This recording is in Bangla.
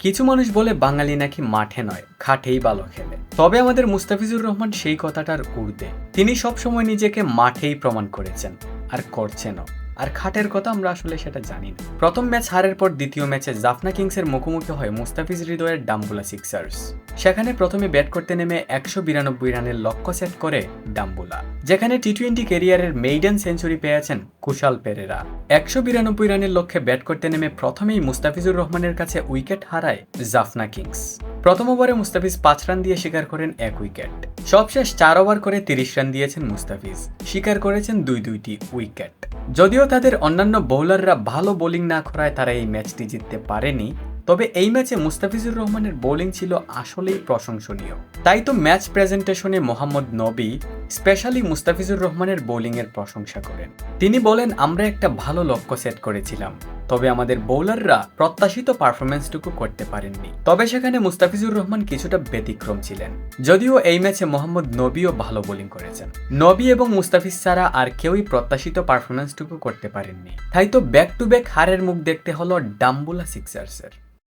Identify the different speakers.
Speaker 1: কিছু মানুষ বলে বাঙালি নাকি মাঠে নয়, খাটেই ভালো খেলে। তবে আমাদের মুস্তাফিজুর রহমান সেই কথাটার ঊর্ধ্বে। তিনি সবসময় নিজেকে মাঠেই প্রমাণ করেছেন, আর করছেনও। আর খাটের কথা আমরা আসলে সেটা জানি না। প্রথম ম্যাচ হারের পর দ্বিতীয় ম্যাচে জাফনা কিংসের মুখোমুখি হয় মুস্তাফিজ হৃদয়ের ডাম্বুলা সিক্সার্স। সেখানে প্রথমে ব্যাট করতে নেমে একশো বিরানব্বই রানের লক্ষ্য সেট করে ডাম্বুলা, যেখানে টি টোয়েন্টি ক্যারিয়ারের মেইডেন সেঞ্চুরি পেয়েছেন কুশাল পেরেরা। একশো বিরানব্বই রানের লক্ষ্যে ব্যাট করতে নেমে প্রথমেই মুস্তাফিজুর রহমানের কাছে উইকেট হারায় জাফনা কিংস। প্রথম ওভারে মুস্তাফিজ পাঁচ রান দিয়ে শিকার করেন এক উইকেট। সবশেষ চার ওভার করে তিরিশ রান দিয়েছেন মুস্তাফিজ। শিকার করেছেন দুই দুইটি উইকেট। যদিও তাদের অন্যান্য বোলাররা ভালো বোলিং না করায় তারা এই ম্যাচটি জিততে পারেনি, তবে এই ম্যাচে মুস্তাফিজুর রহমানের বোলিং ছিল আসলেই প্রশংসনীয়। তাই তো ম্যাচ প্রেজেন্টেশনে মোহাম্মদ নবী স্পেশালি মুস্তাফিজুর রহমানের বোলিংয়ের প্রশংসা করেন। তিনি বলেন, আমরা একটা ভালো লক্ষ্য সেট করেছিলাম। তবে আমাদের বোলাররা প্রত্যাশিত পারফরমেন্সটুকু করতে পারেননি। তবে সেখানে মুস্তাফিজুর রহমান কিছুটা ব্যতিক্রম ছিলেন। যদিও এই ম্যাচে মোহাম্মদ নবীও ভালো বোলিং করেছেন। নবী এবং মুস্তাফিজ ছাড়া আর কেউই প্রত্যাশিত পারফরমেন্সটুকু করতে পারেননি। তাই তো ব্যাক টু ব্যাক হারের মুখ দেখতে হলো ডাম্বুলা সিক্সার্সের